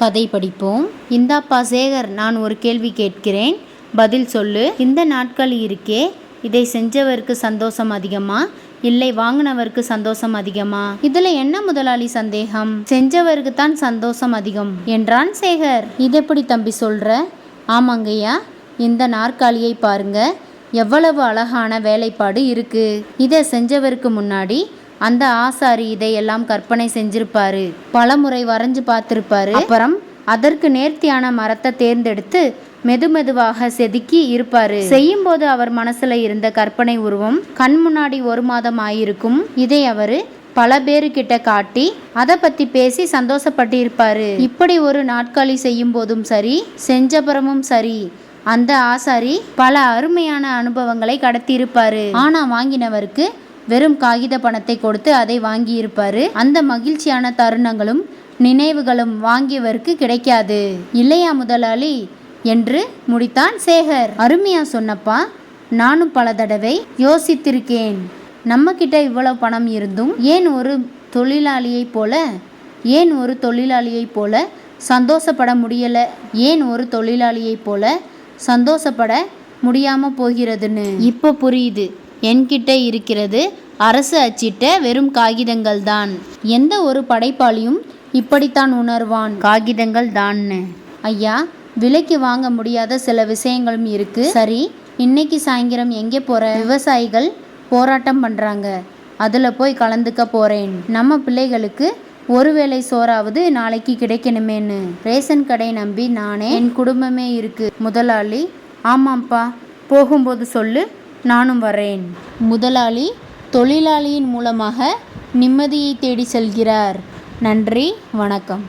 கதை படிப்போம். இந்தாப்பா சேகர் நான் ஒரு கேள்வி கேட்கிறேன். பதில் சொல்லு. இந்த நாட்கள் இருக்கே இதை செஞ்சவருக்கு சந்தோஷம் அதிகமா? இல்லை வாங்கினவருக்கு சந்தோஷம் அதிகமா? இதுல என்ன முதலாளி சந்தேகம்? செஞ்சவருக்கு தான் சந்தோஷம் அதிகம் என்றான் சேகர். இதெப்படி தம்பி சொல்ற? ஆமாங்கய்யா இந்த நாற்காலியை பாருங்க. எவ்வளவு அழகான வேலைப்பாடு இருக்கு. இதை செஞ்சவருக்கு முன்னாடி அந்த ஆசாரி இதையெல்லாம் கற்பனை செஞ்சிருப்பாரு. பலமுறை வரைஞ்சு பார்த்திருப்பாரு. அப்புறம்? அதற்கு நேர்த்தியான மரத்தை தேர்ந்தெடுத்து மெதுமெதுவாக செதுக்கி இருப்பாரு. செய்யும் போது அவர் மனசுல இருந்த கற்பனை உருவம் கண் முன்னாடி ஒரு மாதம் ஆயிருக்கும். இதை அவரு பல பேருக்கிட்ட காட்டி அதை பத்தி பேசி சந்தோஷப்பட்டு இருப்பாரு இப்படி ஒரு நாட்காலி செய்யும் போதும் சரி செஞ்சபுறமும் சரி அந்த ஆசாரி பல அருமையான அனுபவங்களை கடத்தி இருப்பாரு ஆனா வாங்கினவருக்கு வெறும் காகித பணத்தை கொடுத்து அதை வாங்கியிருப்பார். அந்த மகிழ்ச்சியான தருணங்களும் நினைவுகளும் வாங்கியவருக்கு கிடைக்காது. இல்லையா முதலாளி? என்று முடித்தான் சேகர். அருமையா சொன்னப்பா நானும் பல தடவை யோசித்திருக்கேன். நம்ம கிட்ட இவ்வளவு பணம் இருந்தும் ஏன் ஒரு தொழிலாளியைப் போல ஏன் ஒரு தொழிலாளியைப் போல சந்தோஷப்பட முடியல? ஏன் ஒரு தொழிலாளியைப் போல சந்தோஷப்பட முடியாம போகிறதுன்னு? இப்போ புரியுது. என்கிட்ட இருக்கிறது. அரசு அச்சிட்ட வெறும் காகிதங்கள் தான். எந்த ஒரு படைப்பாளியும் இப்படித்தான் உணர்வான். காகிதங்கள் தான்னு. ஐயா விலைக்கு வாங்க முடியாத சில விஷயங்களும் இருக்கு. சரி இன்னைக்கு சாயந்தரம் எங்கே போற? விவசாயிகள் போராட்டம் பண்றாங்க. அதில் போய் கலந்துக்க போறேன். நம்ம பிள்ளைகளுக்கு ஒருவேளை சோறாவது நாளைக்கு கிடைக்கணுமேன்னு. ரேஷன் கடை நம்பி நானே என் குடும்பமே இருக்கு. முதலாளி ஆமாம்ப்பா போகும்போது சொல்லு. நானும் வரேன். முதலாளி தொழிலாளியின் மூலமாக நிம்மதியை தேடி செல்கிறார். நன்றி வணக்கம்.